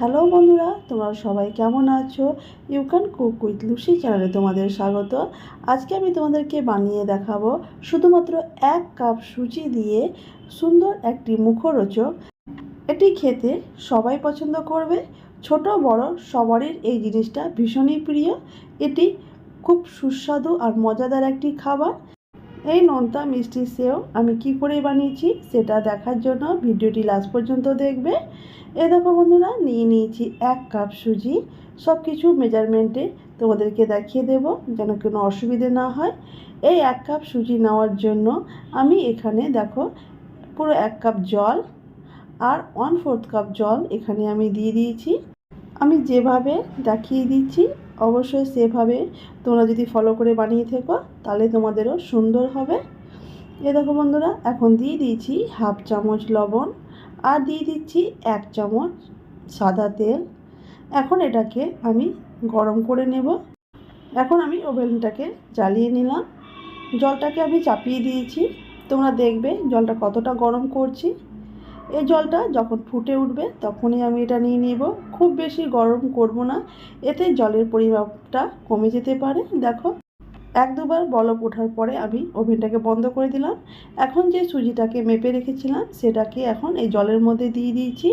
Hello বন্ধুরা, তোমরা সবাই কেমন আছো? You can cook with Lucy চ্যানেলে তোমাদের স্বাগত। আজকে আমি তোমাদেরকে বানিয়ে দেখাবো শুধুমাত্র এক কাপ সুজি দিয়ে সুন্দর একটি মুখরোচক। এটি খেতে সবাই পছন্দ করবে, ছোট, বড়, সবারই এই জিনিসটা ভীষণই প্রিয়। এটি খুব সুস্বাদু আর মজাদার একটি খাবার। এই নোনতা মিষ্টি সেও আমি কি করে বানিয়েছি সেটা দেখার জন্য ভিডিওটি লাস্ট পর্যন্ত দেখবে। এ দেখো বন্ধুরা, নিয়ে নিয়েছি এক কাপ সুজি সব কিছু মেজারমেন্টে তোমাদেরকে দেখিয়ে দেব যেন কোনো অসুবিধে না হয়। এই এক কাপ সুজি নেওয়ার জন্য আমি এখানে দেখো পুরো এক কাপ জল আর ওয়ান ফোর্থ কাপ জল এখানে আমি দিয়ে দিয়েছি। আমি যেভাবে দেখিয়ে দিচ্ছি অবশ্যই সেভাবে তোমরা যদি ফলো করে বানিয়ে থেকো, তাহলে তোমাদেরও সুন্দর হবে। এ দেখো বন্ধুরা, এখন দিয়ে দিয়েছি হাফ চামচ লবণ আর দিয়ে দিচ্ছি এক চামচ সাদা তেল। এখন এটাকে আমি গরম করে নেব। এখন আমি ওভেনটাকে জ্বালিয়ে নিলাম। জলটাকে আমি চাপিয়ে দিয়েছি। তোমরা দেখবে জলটা কতটা গরম করছি। এই জলটা যখন ফুটে উঠবে তখনই আমি এটা নিয়ে নেব। খুব বেশি গরম করব না, এতে জলের পরিমাপটা কমে যেতে পারে। দেখো, এক দুবার বলক ওঠার পরে আমি ওভেনটাকে বন্ধ করে দিলাম। এখন যে সুজিটাকে মেপে রেখেছিলাম, সেটাকে এখন এই জলের মধ্যে দিয়ে দিয়েছি।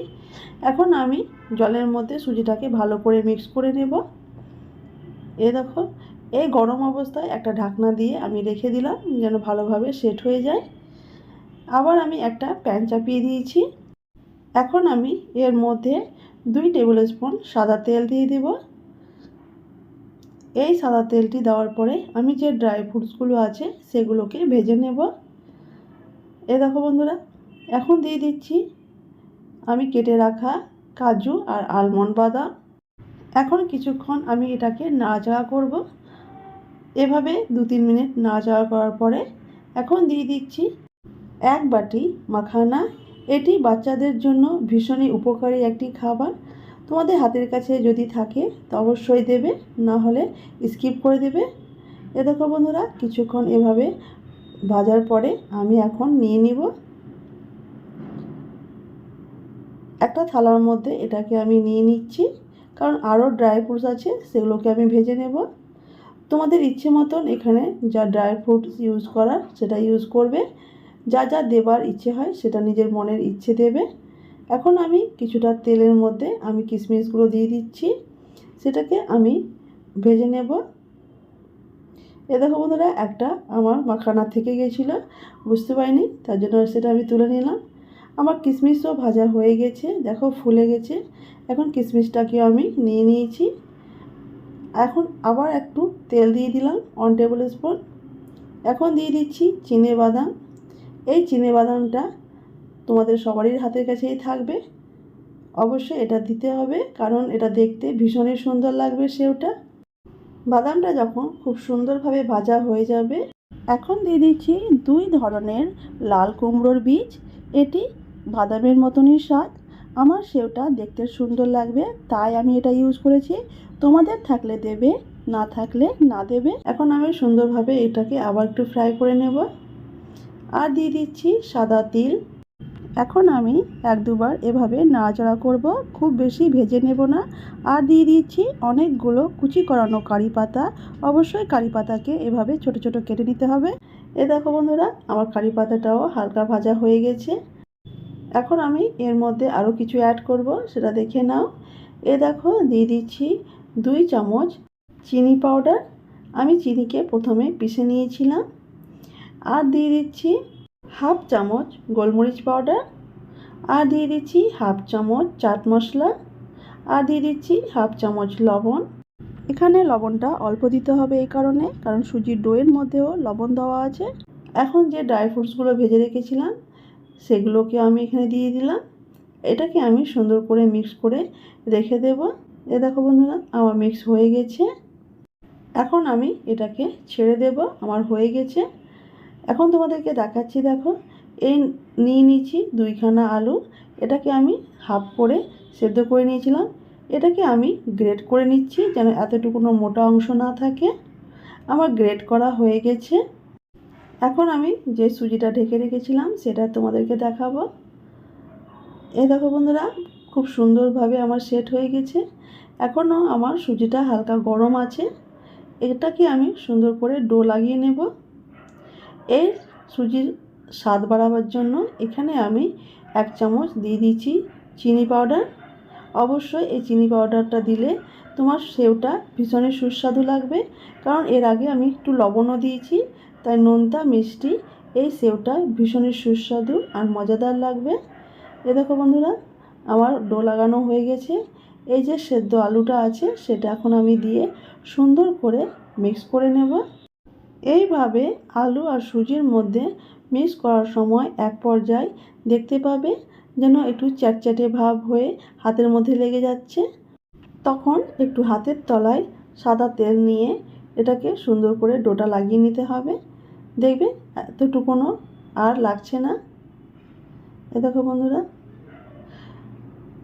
এখন আমি জলের মধ্যে সুজিটাকে ভালো করে মিক্স করে নেব। এ দেখো, এই গরম অবস্থায় একটা ঢাকনা দিয়ে আমি রেখে দিলাম যেন ভালোভাবে সেট হয়ে যায়। আবার আমি একটা প্যান চাপিয়ে দিয়েছি। এখন আমি এর মধ্যে দুই টেবিল স্পুন সাদা তেল দিয়ে দেব। এই সাদা তেলটি দেওয়ার পরে আমি যে ড্রাই ফ্রুটসগুলো আছে সেগুলোকে ভেজে নেব। এ দেখো বন্ধুরা, এখন দিয়ে দিচ্ছি আমি কেটে রাখা কাজু আর আলমন্ড বাদাম। এখন কিছুক্ষণ আমি এটাকে নাড়াচাড়া করব। এভাবে দু তিন মিনিট নাড়াচাড়া করার পরে এখন দিয়ে দিচ্ছি এক বাটি মাখানা। এটি বাচ্চাদের জন্য ভীষণই উপকারী একটি খাবার। তোমাদের হাতের কাছে যদি থাকে, তো অবশ্যই দেবে, না হলে স্কিপ করে দেবে। এ দেখো বন্ধুরা, কিছুক্ষণ এভাবে ভাজার পরে আমি এখন নিয়ে নিব। একটা থালার মধ্যে এটাকে আমি নিয়ে নিচ্ছি, কারণ আরও ড্রাই ফ্রুটস আছে, সেগুলোকে আমি ভেজে নেব। তোমাদের ইচ্ছে মতন এখানে যা ড্রাই ফ্রুটস ইউজ করার, সেটা ইউজ করবে। যা যা দেবার ইচ্ছে হয় সেটা নিজের মনের ইচ্ছে দেবে। এখন আমি কিছুটা তেলের মধ্যে আমি কিশমিশগুলো দিয়ে দিচ্ছি। সেটাকে আমি ভেজে নেব। এ দেখো বন্ধুরা, একটা আমার মাখানা থেকে গেছিল, বুঝতে পারিনি, তার জন্য সেটা আমি তুলে নিলাম। আমার কিশমিশও ভাজা হয়ে গেছে, দেখো ফুলে গেছে। এখন কিশমিশটাকে আমি নিয়ে নিয়েছি। এখন আবার একটু তেল দিয়ে দিলাম ওয়ান টেবিল স্পুন এখন দিয়ে দিচ্ছি চিনে বাদাম। এই চিনে বাদামটা তোমাদের সবারই হাতের কাছেই থাকবে। অবশ্যই এটা দিতে হবে, কারণ এটা দেখতে ভীষণই সুন্দর লাগবে সেওটা। বাদামটা যখন খুব সুন্দরভাবে ভাজা হয়ে যাবে, এখন দিয়ে দিচ্ছি দুই ধরনের লাল কুমড়োর বীজ। এটি বাদামের মতনই স্বাদ। আমার সেওটা দেখতে সুন্দর লাগবে, তাই আমি এটা ইউজ করেছি। তোমাদের থাকলে দেবে, না থাকলে না দেবে। এখন আমি সুন্দরভাবে এটাকে আবার একটু ফ্রাই করে নেব। আর দিয়ে দিচ্ছি সাদা তিল। এখন আমি এক দুবার এভাবে নাড়াচাড়া করব, খুব বেশি ভেজে নেব না। আর দিয়ে দিচ্ছি অনেকগুলো কুচি করানো কারি পাতা। অবশ্যই কারি পাতাকে এভাবে ছোট ছোট কেটে নিতে হবে। এ দেখো বন্ধুরা, আমার কারি পাতাটাও হালকা ভাজা হয়ে গেছে। এখন আমি এর মধ্যে আরও কিছু অ্যাড করব, সেটা দেখে নাও। এ দেখো, দিয়ে দিচ্ছি দুই চামচ চিনি পাউডার আমি চিনিকে প্রথমে পিষে নিয়েছিলাম। আর দিয়ে দিচ্ছি হাফ চামচ গোলমরিচ পাউডার, আর দিয়ে দিচ্ছি হাফ চামচ চাট মশলা, আর দিয়ে দিচ্ছি হাফ চামচ লবণ। এখানে লবণটা অল্প দিতে হবে এই কারণে, কারণ সুজির ডোয়ের মধ্যেও লবণ দেওয়া আছে। এখন যে ড্রাই ফ্রুটসগুলো ভেজে রেখেছিলাম, সেগুলোকে আমি এখানে দিয়ে দিলাম। এটাকে আমি সুন্দর করে মিক্স করে রেখে দেব। এ দেখো বন্ধুরা, আমার মিক্স হয়ে গেছে। এখন আমি এটাকে ছেড়ে দেব, আমার হয়ে গেছে। এখন তোমাদেরকে দেখাচ্ছি, দেখো। এই নিয়ে নিয়েছি দুইখানা আলু। এটাকে আমি হাফ করে সেদ্ধ করে নিয়েছিলাম। এটাকে আমি গ্রেট করে নিচ্ছি যেন এতটুকুনো মোটা অংশ না থাকে। আমার গ্রেট করা হয়ে গেছে। এখন আমি যে সুজিটা ঢেকে রেখেছিলাম, সেটা তোমাদেরকে দেখাবো। এই দেখো বন্ধুরা, খুব সুন্দরভাবে আমার সেট হয়ে গেছে। এখনও আমার সুজিটা হালকা গরম আছে। এটাকে আমি সুন্দর করে ডো লাগিয়ে নেব। এই সুজির স্বাদ বাড়াবার জন্য এখানে আমি এক চামচ দিয়ে দিচ্ছি চিনি পাউডার। অবশ্যই এই চিনি পাউডারটা দিলে তোমার সেওটা ভীষণই সুস্বাদু লাগবে। কারণ এর আগে আমি একটু লবণও দিয়েছি, তাই নোনতা, মিষ্টি এই সেওটা ভীষণই সুস্বাদু আর মজাদার লাগবে। এ দেখো বন্ধুরা, আমার ডো লাগানো হয়ে গেছে। এই যে সেদ্ধ আলুটা আছে, সেটা এখন আমি দিয়ে সুন্দর করে মিক্স করে নেব। এইভাবে আলু আর সুজির মধ্যে মিক্স করার সময় এক পর্যায়ে দেখতে পাবে যেন একটু চ্যাটচ্যাটে ভাব হয়ে হাতের মধ্যে লেগে যাচ্ছে। তখন একটু হাতের তলায় সাদা তেল নিয়ে এটাকে সুন্দর করে ডোটা লাগিয়ে নিতে হবে। দেখবে এতটুকুনও আর লাগছে না। এ দেখো বন্ধুরা,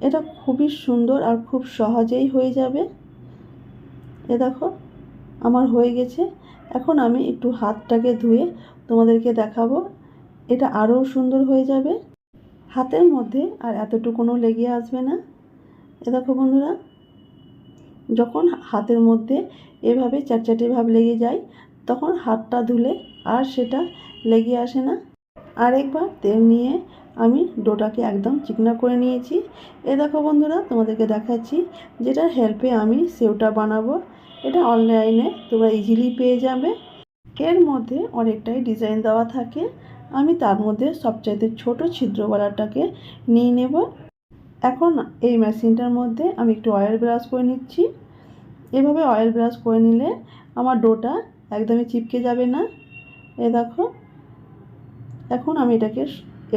এটা খুবই সুন্দর আর খুব সহজেই হয়ে যাবে। এ দেখো আমার হয়ে গেছে। এখন আমি একটু হাতটাকে ধুয়ে তোমাদেরকে দেখাবো। এটা আরও সুন্দর হয়ে যাবে। হাতের মধ্যে আর এতটুকুনও লেগে আসবে না। এ দেখো বন্ধুরা, যখন হাতের মধ্যে এভাবে চারচাটে ভাব লেগে যায়, তখন হাতটা ধুলে আর সেটা লেগে আসে না। আরেকবার তেল নিয়ে আমি ডোটাকে একদম চিকনা করে নিয়েছি। এ দেখো বন্ধুরা, তোমাদেরকে দেখাচ্ছি যেটার হেল্পে আমি সেওটা বানাবো। এটা অনলাইনে তোমরা ইজিলি পেয়ে যাবে। এর মধ্যে অনেকটাই ডিজাইন দেওয়া থাকে। আমি তার মধ্যে সবচাইতে ছোট ছিদ্রওয়ালাটাকে নিয়ে নেব। এখন এই মেশিনটার মধ্যে আমি একটু অয়েল ব্রাশ করে নিচ্ছি। এভাবে অয়েল ব্রাশ করে নিলে আমার ডোটা একদমই চিপকে যাবে না। এ দেখো। এখন আমি এটাকে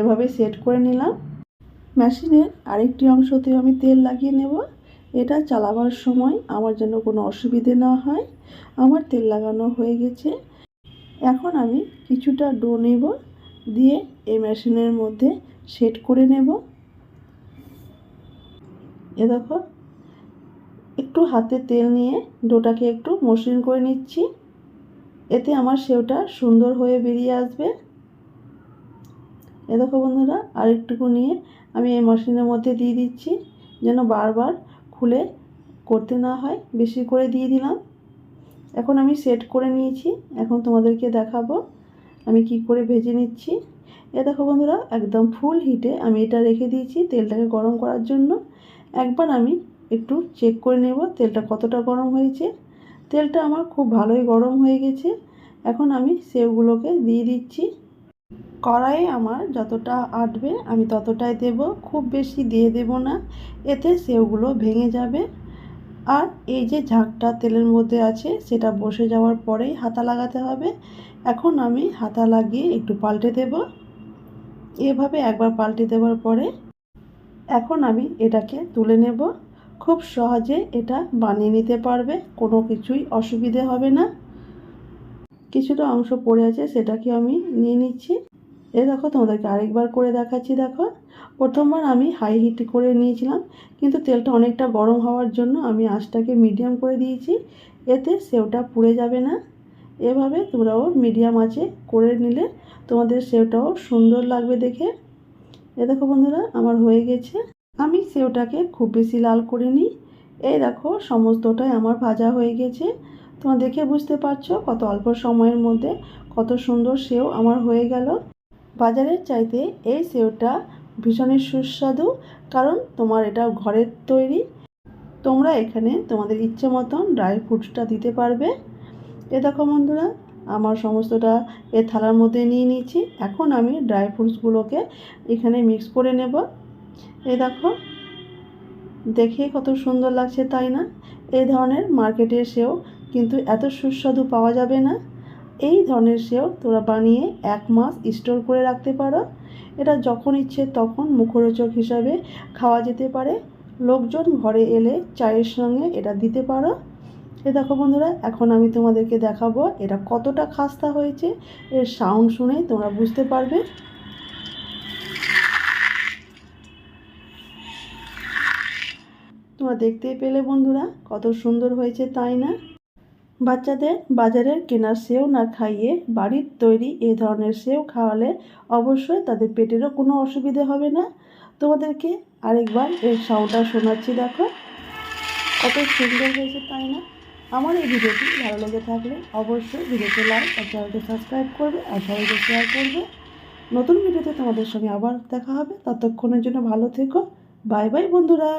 এভাবে সেট করে নিলাম। মেশিনের আরেকটি অংশতেও আমি তেল লাগিয়ে নেব। এটা চালাবার সময় আমার যেন কোনো অসুবিধে না হয়। আমার তেল লাগানো হয়ে গেছে। এখন আমি কিছুটা ডো নেব, দিয়ে এই মেশিনের মধ্যে সেট করে নেব। এ দেখো, একটু হাতে তেল নিয়ে ডোটাকে একটু মসৃণ করে নিচ্ছি। এতে আমার সেওটা সুন্দর হয়ে বেরিয়ে আসবে। এ দেখো বন্ধুরা, আরেকটুকু নিয়ে আমি এই মেশিনের মধ্যে দিয়ে দিচ্ছি, যেন বারবার খুলে করতে না হয়, বেশি করে দিয়ে দিলাম। এখন আমি সেট করে নিয়েছি। এখন তোমাদেরকে দেখাবো আমি কি করে ভেজে নিচ্ছি। এ দেখো বন্ধুরা, একদম ফুল হিটে আমি এটা রেখে দিয়েছি তেলটাকে গরম করার জন্য। একবার আমি একটু চেক করে নেব তেলটা কতটা গরম হয়েছে। তেলটা আমার খুব ভালোই গরম হয়ে গেছে। এখন আমি সেওগুলোকে দিয়ে দিচ্ছি। কড়াইয়ে আমার যতটা আটবে আমি ততটাই দেব, খুব বেশি দিয়ে দেব না। এতে সেওগুলো ভেঙে যাবে। আর এই যে ঝাঁকটা তেলের মধ্যে আছে, সেটা বসে যাওয়ার পরেই হাতা লাগাতে হবে। এখন আমি হাতা লাগিয়ে একটু পাল্টে দেব। এভাবে একবার পাল্টে দেওয়ার পরে এখন আমি এটাকে তুলে নেব। খুব সহজে এটা বানিয়ে নিতে পারবে, কোনো কিছুই অসুবিধে হবে না। কিছুটা অংশ পড়ে আছে সেটাকে আমি নিয়ে নিচ্ছি। এ দেখো, তোমাদেরকে আরেকবার করে দেখাচ্ছি, দেখো। প্রথমবার আমি হাই হিট করে নিয়েছিলাম, কিন্তু তেলটা অনেকটা গরম হওয়ার জন্য আমি আঁচটাকে মিডিয়াম করে দিয়েছি। এতে সেওটা পুড়ে যাবে না। এভাবে তোমরাও মিডিয়াম আঁচে করে নিলে তোমাদের সেওটাও সুন্দর লাগবে দেখে। এ দেখো বন্ধুরা, আমার হয়ে গেছে। আমি সেওটাকে খুব বেশি লাল করিনি। এই দেখো, সমস্তটাই আমার ভাজা হয়ে গেছে। তোমরা দেখে বুঝতে পারছ কত অল্প সময়ের মধ্যে কত সুন্দর সেও আমার হয়ে গেল। বাজারের চাইতে এই সেওটা ভীষণই সুস্বাদু, কারণ তোমার এটা ঘরের তৈরি। তোমরা এখানে তোমাদের ইচ্ছে মতন ড্রাই ফ্রুটসটা দিতে পারবে। এ দেখো বন্ধুরা, আমার সমস্তটা এ থালার মধ্যে নিয়ে নিয়েছি। এখন আমি ড্রাই ফ্রুটসগুলোকে এখানে মিক্স করে নেব। এ দেখো, দেখে কত সুন্দর লাগছে, তাই না? এই ধরনের মার্কেটে এসেও কিন্তু এত সুস্বাদু পাওয়া যাবে না। এই ধরনের সেও তোরা বানিয়ে এক মাস স্টোর করে রাখতে পারো। এটা যখন ইচ্ছে তখন মুখরোচক হিসাবে খাওয়া যেতে পারে। লোকজন ঘরে এলে চায়ের সঙ্গে এটা দিতে পারো। এ দেখো বন্ধুরা, এখন আমি তোমাদেরকে দেখাবো এটা কতটা খাস্তা হয়েছে। এর সাউন্ড শুনে তোমরা বুঝতে পারবে। তোমরা দেখতেই পেলে বন্ধুরা, কত সুন্দর হয়েছে তাই না? বাচ্চাদের বাজারের কেনার সেও না খাইয়ে বাড়ির তৈরি এই ধরনের সেও খাওয়ালে অবশ্যই তাদের পেটেরও কোনো অসুবিধে হবে না। তোমাদেরকে আরেকবার এর সাউটা শোনাচ্ছি, দেখো। কত সুন্দর হয়েছে, তাই না? আমার এই ভিডিওটি ভালো লেগে থাকলে অবশ্যই ভিডিওতে লাইক আর চ্যানেলটি সাবস্ক্রাইব করবে আর সবাইকে শেয়ার করবে। নতুন ভিডিওতে তোমাদের সঙ্গে আবার দেখা হবে। ততক্ষণের জন্য ভালো থেকো। বাই বাই বন্ধুরা।